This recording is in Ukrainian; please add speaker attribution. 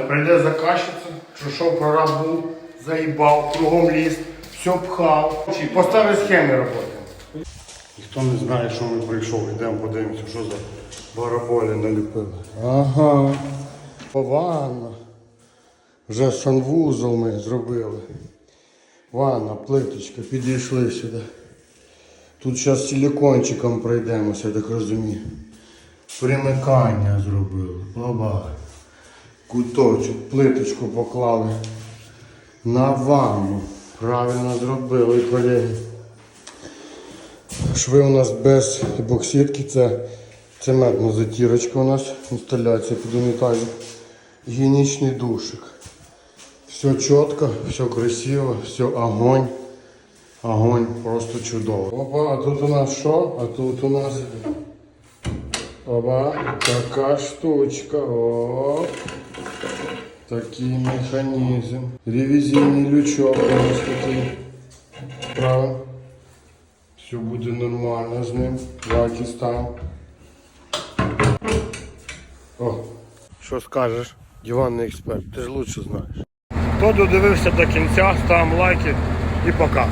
Speaker 1: Прийде заказчиця, що шов прораб був, заїбав, кругом ліс, все пхав. Чи По старій схемі працюємо. Ніхто не знає, що ми прийшов, йдемо подивимося, що за бараболі наліпили. Ага, ванна. Вже санвузол ми зробили. Ванна, плиточка, підійшли сюди. Тут зараз силикончиком пройдемося, я так розумію. Примикання зробили. Оба. Куточок, плиточку поклали на ванну. Правильно зробили, колеги. Шви у нас без епоксидки, це цементна затірочка у нас, інсталяція під унітазом. Гігієнічний душик. Все чітко, все красиво, все огонь. Огонь просто чудово. Опа, а тут у нас що? А тут у нас Опа, така штучка. Оп. Такий механізм. Ревізійний лючок у нас такий. Правильно. Все буде нормально з ним. Став. О, що скажеш, диванний експерт, ти ж лучше знаєш. Хто додивився до кінця, ставимо лайки і пока.